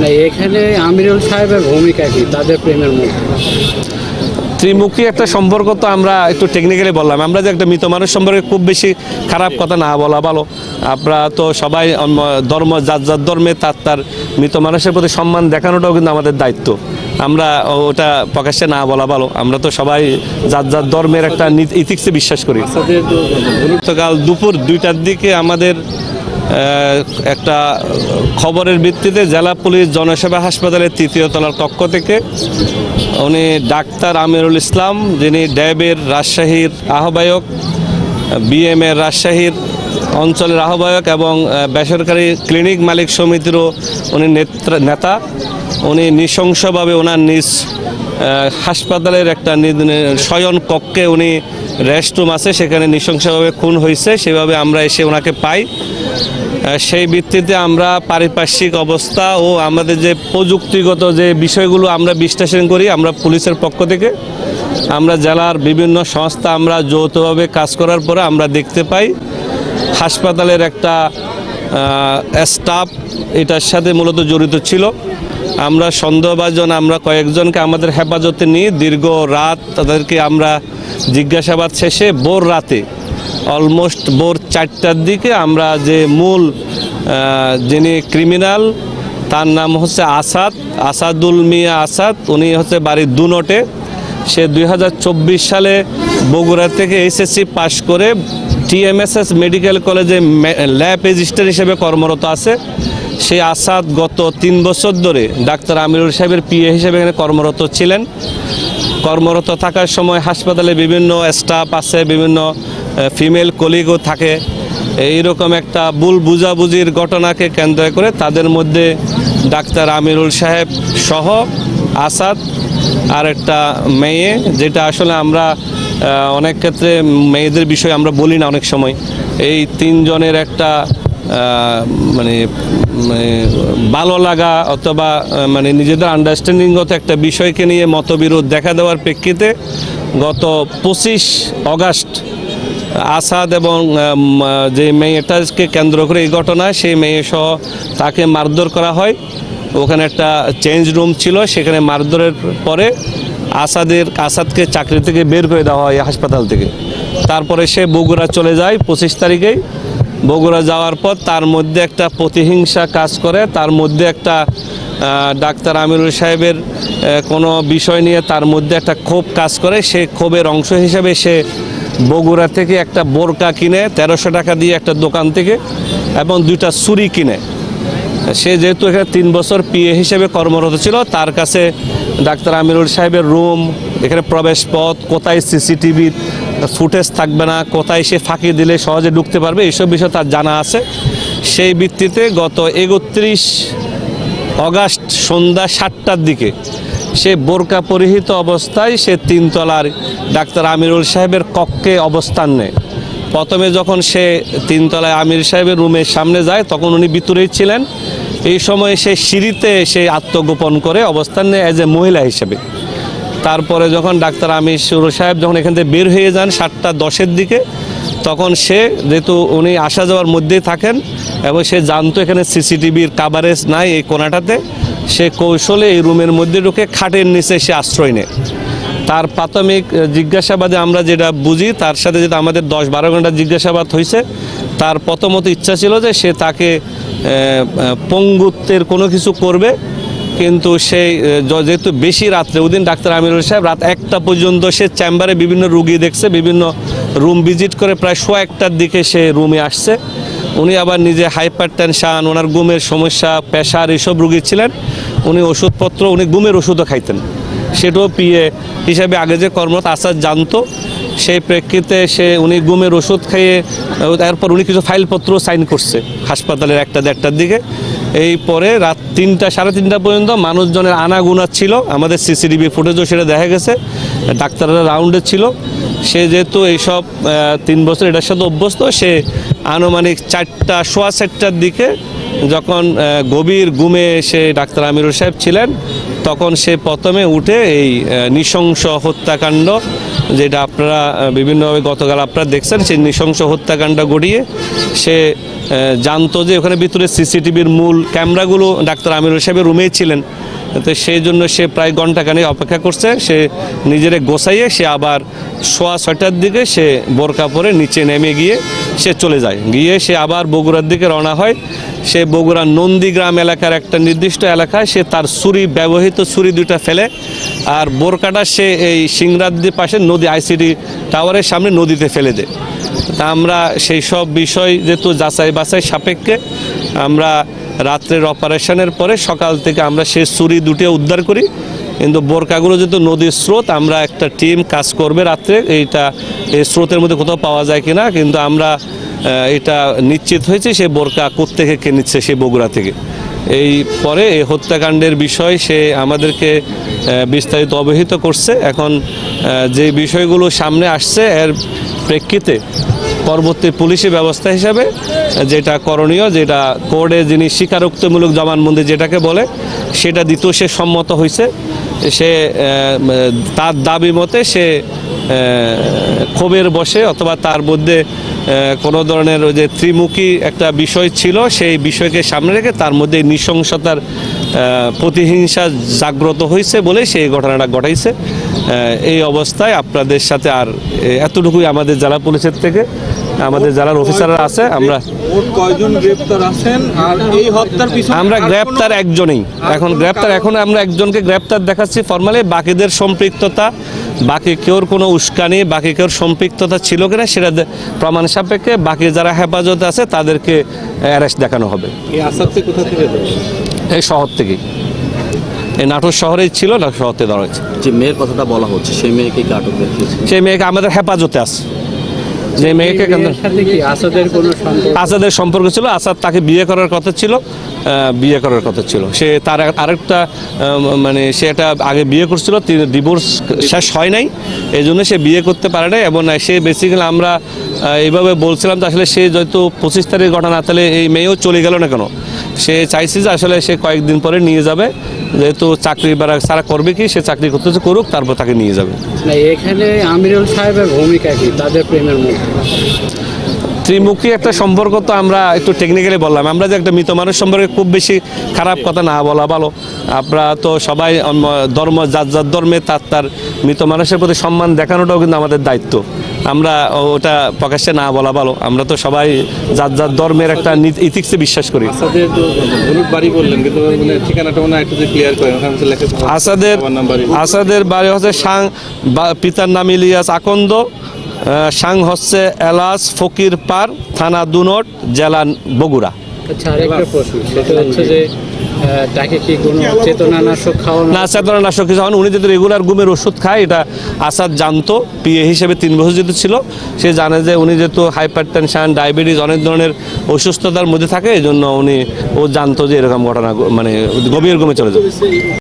না এখানে আমিরুল সাহেবের ভূমিকা কি? তাদের প্রেমের মধ্যে ত্রিমুখী একটা সম্পর্ক তো আমরা একটু টেকনিক্যালি বললাম। আমরা যে একটা মৃত মানুষ সম্পর্কে খুব বেশি খারাপ কথা না বলা ভালো। আমরা তো সবাই ধর্ম যার যার ধর্মে তার তার মৃত মানুষের প্রতি সম্মান দেখানোটাও কিন্তু আমাদের দায়িত্ব। আমরা ওটা প্রকাশ্যে না বলা ভালো। আমরা তো সবাই যার যার ধর্মের একটা ইথিক্সে বিশ্বাস করি। তাদের গতকাল দুপুর দুইটার দিকে আমাদের একটা খবরের ভিত্তিতে জেলা পুলিশ জনসেবা হাসপাতালের তৃতীয় তলার কক্ষ থেকে উনি ডাক্তার আমিরুল ইসলাম, যিনি ড্যাবের রাজশাহীর আহ্বায়ক, বিএমএর রাজশাহীর অঞ্চলের আহ্বায়ক এবং বেসরকারি ক্লিনিক মালিক সমিতিরও উনি নেতা। উনি নৃশংসভাবে ওনার নিজ হাসপাতালের একটা শয়ন কক্ষে উনি রেস্টরুম আছে, সেখানে নৃশংসভাবে খুন হয়েছে। সেভাবে আমরা এসে ওনাকে পাই। সেই ভিত্তিতে আমরা পারিপার্শ্বিক অবস্থা ও আমাদের যে প্রযুক্তিগত যে বিষয়গুলো আমরা বিশ্লেষণ করি, আমরা পুলিশের পক্ষ থেকে, আমরা জেলার বিভিন্ন সংস্থা আমরা যৌথভাবে কাজ করার পরে আমরা দেখতে পাই, হাসপাতালের একটা স্টাফ এটার সাথে মূলত জড়িত ছিল। আমরা সন্দেহভাজন আমরা কয়েকজনকে আমাদের হেফাজতে নিয়ে দীর্ঘ রাত তাদেরকে আমরা জিজ্ঞাসাবাদ শেষে বোর রাতে অলমোস্ট ভোর চারটার দিকে আমরা যে মূল যিনি ক্রিমিনাল, তার নাম হচ্ছে আসাদ, আসাদুল মিয়া আসাদ, উনি হচ্ছে বাড়ির দুনটে সে দুই হাজার চব্বিশ সালে বগুড়া থেকে এইচএসসি পাশ করে টিএমএসএস মেডিকেল কলেজে ল্যাব রেজিস্টার হিসেবে কর্মরত আছে। সেই আসাদ গত তিন বছর ধরে ডাক্তার আমিরুল সাহেবের পিএ হিসেবে এখানে কর্মরত ছিলেন। কর্মরত থাকার সময় হাসপাতালে বিভিন্ন স্টাফ আছে, বিভিন্ন ফিমেল কলিগও থাকে। এইরকম একটা ভুল বুঝাবুঝির ঘটনাকে কেন্দ্র করে তাদের মধ্যে ডাক্তার আমিরুল সাহেব সহ আসাদ আর একটা মেয়ে, যেটা আসলে আমরা অনেক ক্ষেত্রে মেয়েদের বিষয়ে আমরা বলি না অনেক সময়। এই তিনজনের একটা মানে ভালো লাগা অথবা মানে নিজেদের আন্ডারস্ট্যান্ডিংগত একটা বিষয়কে নিয়ে মতবিরোধ দেখা দেওয়ার প্রেক্ষিতে গত পঁচিশ অগাস্ট আসাদ এবং যে মেয়েটাকে কেন্দ্র করে এই ঘটনা, সেই মেয়ে সহ তাকে মারধর করা হয়। ওখানে একটা চেঞ্জ রুম ছিল, সেখানে মারধরের পরে আসাদের, আসাদকে চাকরি থেকে বের করে দেওয়া হয় হাসপাতাল থেকে। তারপরে সে বগুড়া চলে যায় পঁচিশ তারিখেই। বগুড়া যাওয়ার পর তার মধ্যে একটা প্রতিহিংসা কাজ করে, তার মধ্যে একটা ডাক্তার আমিরুল সাহেবের কোনো বিষয় নিয়ে তার মধ্যে একটা ক্ষোভ কাজ করে। সে ক্ষোভের অংশ হিসেবে সে বগুড়া থেকে একটা বোরকা কিনে তেরোশো টাকা দিয়ে একটা দোকান থেকে এবং দুইটা ছুরি কিনে। সে যেহেতু এখানে তিন বছর পিএ হিসেবে কর্মরত ছিল, তার কাছে ডাক্তার আমিরুল সাহেবের রুম, এখানে প্রবেশ পথ, কোথায় সিসিটিভির ফুটেজ থাকবে না, কোথায় সে ফাঁকি দিলে সহজে ঢুকতে পারবে, এইসব বিষয় তার জানা আছে। সেই ভিত্তিতে গত একত্রিশ অগাস্ট সন্ধ্যা সাতটার দিকে সে বোরকা পরিহিত অবস্থায় সে তিনতলার ডাক্তার আমিরুল সাহেবের কক্ষে অবস্থান নেয়। প্রথমে যখন সে তিনতলায় আমির সাহেবের রুমের সামনে যায়, তখন উনি ভিতরেই ছিলেন। এই সময় সে সিঁড়িতে সে আত্মগোপন করে অবস্থান নেয় অ্যাজ এ মহিলা হিসেবে। তারপরে যখন ডাক্তার আমির সুর সাহেব যখন এখান থেকে বের হয়ে যান সাতটা দশের দিকে, তখন সে যেহেতু উনি আসা যাওয়ার মধ্যেই থাকেন এবং সে জানতো এখানে সিসিটিভির কাভারেজ নাই এই কোনাটাতে সে কৌশলে এই রুমের মধ্যে ঢুকে খাটের নিচে সে আশ্রয় নেয়। তার প্রাথমিক জিজ্ঞাসাবাদে আমরা যেটা বুঝি, তার সাথে যেটা আমাদের দশ বারো ঘণ্টা জিজ্ঞাসাবাদ হয়েছে তার প্রথমত ইচ্ছা ছিল যে সে তাকে পঙ্গুত্বের কোনো কিছু করবে, কিন্তু সেই যেহেতু বেশি রাত্রে ওদিন ডাক্তার আমিরুল সাহেব রাত একটা পর্যন্ত সে চেম্বারে বিভিন্ন রুগী দেখছে, বিভিন্ন রুম ভিজিট করে প্রায় শো একটার দিকে সে রুমে আসছে। উনি আবার নিজে হাইপার টেনশান ওনার ঘুমের সমস্যা, প্রেশার, এসব রুগী ছিলেন। উনি ওষুধপত্র, উনি ঘুমের ওষুধও খাইতেন। সেটাও পিএ হিসাবে আগে যে কর্মরত আসাদ জানতো সেই প্রেক্ষিতে সে উনি গুমের ওষুধ আহ, তারপর উনি কিছু ফাইলপত্র সাইন করছে হাসপাতালের একটা দেড়টার দিকে। এই পরে রাত তিনটা সাড়ে তিনটা পর্যন্ত মানুষজনের আনাগুনা ছিল আমাদের সিসিটিভি ফুটেজও সেটা দেখা গেছে ডাক্তাররা রাউন্ডে ছিল। সে যেহেতু এইসব তিন বছর এটার সাথে অভ্যস্ত সে আনুমানিক চারটা সোয়া চারটার দিকে যখন গভীর গুমে সে ডাক্তার আমিরুল সাহেব ছিলেন তখন সে প্রথমে উঠে এই নৃশংস হত্যাকাণ্ড, যেটা আপনারা বিভিন্নভাবে গতকাল আপনারা দেখছেন, সেই নৃশংস হত্যাকাণ্ড গড়িয়ে সে জানতো যে ওখানে ভিতরে সিসিটিভির মূল ক্যামেরাগুলো ডাক্তার আমিরুল সাহেবের রুমেই ছিলেন। তো সেই জন্য সে প্রায় ঘন্টাখানেক অপেক্ষা করছে। সে নিজেরে গোছাইয়ে সে আবার সোয়া ছয়টার দিকে সে বোরকা পরে নিচে নেমে গিয়ে সে চলে যায়। গিয়ে সে আবার বগুড়ার দিকে রওনা হয়। সে বগুড়া নন্দীগ্রাম এলাকার একটা নির্দিষ্ট এলাকায় সে তার ছুরি, ব্যবহৃত ছুরি দুইটা ফেলে আর বোরকাটা সে এই সিংরাদ্দি পাশে নদী, আইসিডি টাওয়ারের সামনে নদীতে ফেলে দেয়। আমরা সেই সব বিষয় যেহেতু যাচাই বাছাই সাপেক্ষে, আমরা রাত্রের অপারেশনের পরে সকাল থেকে আমরা সেই চুরি দুটো উদ্ধার করি। কিন্তু বোরকাগুলো যেহেতু নদীর স্রোত, আমরা একটা টিম কাজ করবে রাত্রে। এইটা এই স্রোতের মধ্যে কোথাও পাওয়া যায় কিনা, কিন্তু আমরা এটা নিশ্চিত হয়েছে সে বোরকা কোত্থেকে কে নিচ্ছে সে বগুড়া থেকে। এই পরে এই হত্যাকাণ্ডের বিষয় সে আমাদেরকে বিস্তারিত অবহিত করছে। এখন যে বিষয়গুলো সামনে আসছে, এর প্রেক্ষিতে পরবর্তী পুলিশি ব্যবস্থা হিসাবে যেটা করণীয়, যেটা কোর্টে যিনি স্বীকারোক্তিমূলক জবানবন্দি যেটাকে বলে, সেটা দিতেও সে সম্মত হয়েছে সে তার দাবি মতে সে ক্ষোভের বসে অথবা তার মধ্যে কোনো ধরনের ওই যে ত্রিমুখী একটা বিষয় ছিল, সেই বিষয়কে সামনে রেখে তার মধ্যে নৃশংসতার প্রতিহিংসা জাগ্রত হয়েছে বলে সেই ঘটনাটা ঘটাইছে। এই অবস্থায় আপনাদের সাথে আর এতটুকুই আমাদের জেলা পুলিশের থেকে। আমাদের জেলার অফিসাররা আছে আমরা আমরা গ্রেপ্তার একজনেই। এখন গ্রেপ্তার এখন আমরা একজনকে গ্রেপ্তার দেখাচ্ছি ফর্মালি বাকিদের সম্পৃক্ততা বাকি কেউর কোনো উস্কানি বাকি কেউর সম্পৃক্ততা ছিল কিনা সেটা প্রমাণ সাপেক্ষে। বাকি যারা হেফাজতে আছে তাদেরকে অ্যারেস্ট দেখানো হবে। এই শহর থেকেই। এই নাটোর শহরেই ছিল না শহর থেকে ধরা হয়েছে। যে মেয়ের কথাটা বলা হচ্ছে সেই মেয়েকে কি আটক দেখিয়েছে সেই মেয়েকে আমাদের হেফাজতে আছে। যে মেয়েকে আসাদের কোনো সম্পর্ক? আসাদের সম্পর্ক ছিল আসাদ তাকে বিয়ে করার কথা ছিল বিয়ে করার কথা ছিল। সে তার আর- আরেকটা মানে সে একটা আগে বিয়ে করছিল ডিভোর্স শেষ হয় নাই এই জন্য সে বিয়ে করতে পারে নাই এবং সে বেসিক্যালি আমরা এইভাবে বলছিলাম যে আসলে সে যেহেতু পঁচিশ তারিখ ঘটনা তাহলে এই মেয়েও চলে গেল না কেন? সে চাইছে যে আসলে সে কয়েকদিন পরে নিয়ে যাবে। যেহেতু চাকরি বারা সারা করবে কি সে চাকরি করতেছে করুক তারপর তাকে নিয়ে যাবে। এখানে আমিরুল সাহেবের ভূমিকা কি? তাদের প্রেমের মধ্যে ত্রিমুখী একটা সম্পর্ক তো আমরা একটু টেকনিক্যালি বললাম। আমরা যে একটা মৃত মানুষ সম্পর্কে খুব বেশি খারাপ কথা না বলা ভালো। আমরা তো সবাই ধর্ম যার যার ধর্মে তার তার মৃত মানুষের প্রতি সম্মান দেখানোটাও কিন্তু আমাদের দায়িত্ব। আমরা ওটা প্রকাশ্যে না বলা ভালো। আমরা তো সবাই যার যার ধর্মের একটা ইথিক্সে বিশ্বাস করি। আসাদের বাড়ি বললেন কিন্তু মানে ঠিকানাটা একটু যে ক্লিয়ার করেন ওখানে তো লেখা আছে আসাদের বাড়ি। হচ্ছে সাং পিতার নাম ইলিয়াস আকন্দ সাং হচ্ছে এলাস ফকির পার থানা দুনট জেলা বগুড়া। আচ্ছা আরেকটা প্রশ্ন সেটা হচ্ছে যে তাকে কি কোনো চেতনানাশক খাওয়ানো না, চেতনানাশক কিছু উনি যেহেতু রেগুলার ঘুমের ওষুধ খায়, এটা আসাদ জানতো পিএ হিসেবে তিন বছর যেহেতু ছিল, সে জানে যে উনি যেহেতু হাইপার টেনশন ডায়াবেটিস অনেক ধরনের অসুস্থতার মধ্যে থাকে এই জন্য উনি ও জানতো যে এরকম ঘটনা মানে গভীর ঘুমে চলে যাবে